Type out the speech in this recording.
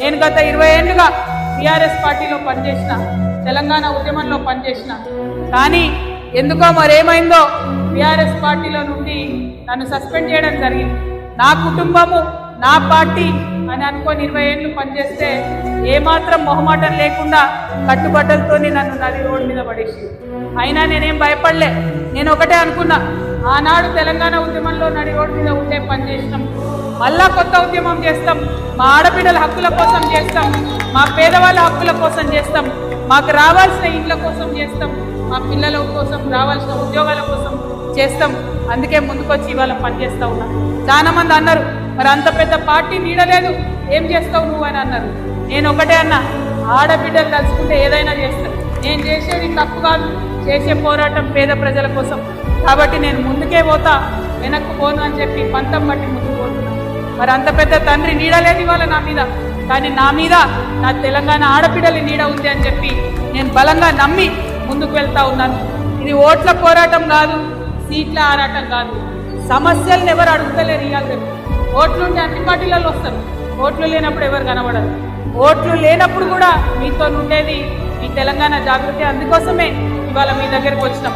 నేను గత ఇరవై ఏళ్ళుగా టీఆర్ఎస్ పార్టీలో పనిచేసిన తెలంగాణ ఉద్యమంలో పనిచేసిన. కానీ ఎందుకో మరేమైందో టీఆర్ఎస్ పార్టీలో నుండి నన్ను సస్పెండ్ చేయడం జరిగింది. నా కుటుంబము నా పార్టీ అని అనుకొని ఇరవై ఏళ్ళు పనిచేస్తే ఏమాత్రం మొహమాటం లేకుండా కట్టుబట్టలతో నన్ను నది రోడ్డు మీద పడేసి అయినా నేనేం భయపడలే. నేను ఒకటే అనుకున్నా ఆనాడు తెలంగాణ ఉద్యమంలో నడి రోడ్డు మీద ఉండే పని చేసినాం. మళ్ళా కొత్త ఉద్యమం చేస్తాం. మా ఆడబిడ్డల హక్కుల కోసం చేస్తాం. మా పేదవాళ్ళ హక్కుల కోసం చేస్తాం. మాకు రావాల్సిన ఇండ్ల కోసం చేస్తాం. మా పిల్లల కోసం రావాల్సిన ఉద్యోగాల కోసం చేస్తాం. అందుకే ముందుకొచ్చి ఇవాళ పనిచేస్తూ ఉన్నాం. చాలా మంది అన్నారు మరి అంత పెద్ద పార్టీ నీడలేదు. ఏం చేస్తావు నువ్వు? అని అన్నారు. నేను ఒకటే అన్నా ఆడబిడ్డలు కలుసుకుంటే ఏదైనా చేస్తాను నేను చేసేది తప్పు కాదు. చేసే పోరాటం పేద ప్రజల కోసం. కాబట్టి నేను ముందుకే పోతా వెనక్కు పోను అని చెప్పి పంతం బట్టి ముందుకు పోతున్నా. మరి అంత పెద్ద తండ్రి నీడలేదు ఇవాళ నా మీద. కానీ నా మీద నా తెలంగాణ ఆడపిల్లల నీడ ఉంది అని చెప్పి నేను బలంగా నమ్మి ముందుకు వెళ్తా ఉన్నాను. ఇది ఓట్ల పోరాటం కాదు సీట్ల ఆరాటం కాదు. సమస్యలను ఎవరు అడుగుతలేరు ఇవాళ రేపు. ఓట్లుంటే అన్ని పార్టీలలో వస్తారు. ఓట్లు లేనప్పుడు ఎవరు కనబడరు. ఓట్లు లేనప్పుడు కూడా మీతో ఉండేది ఈ తెలంగాణ జాగృతి అందుకోసమే ఇవాళ మీ దగ్గరకు వచ్చినాం.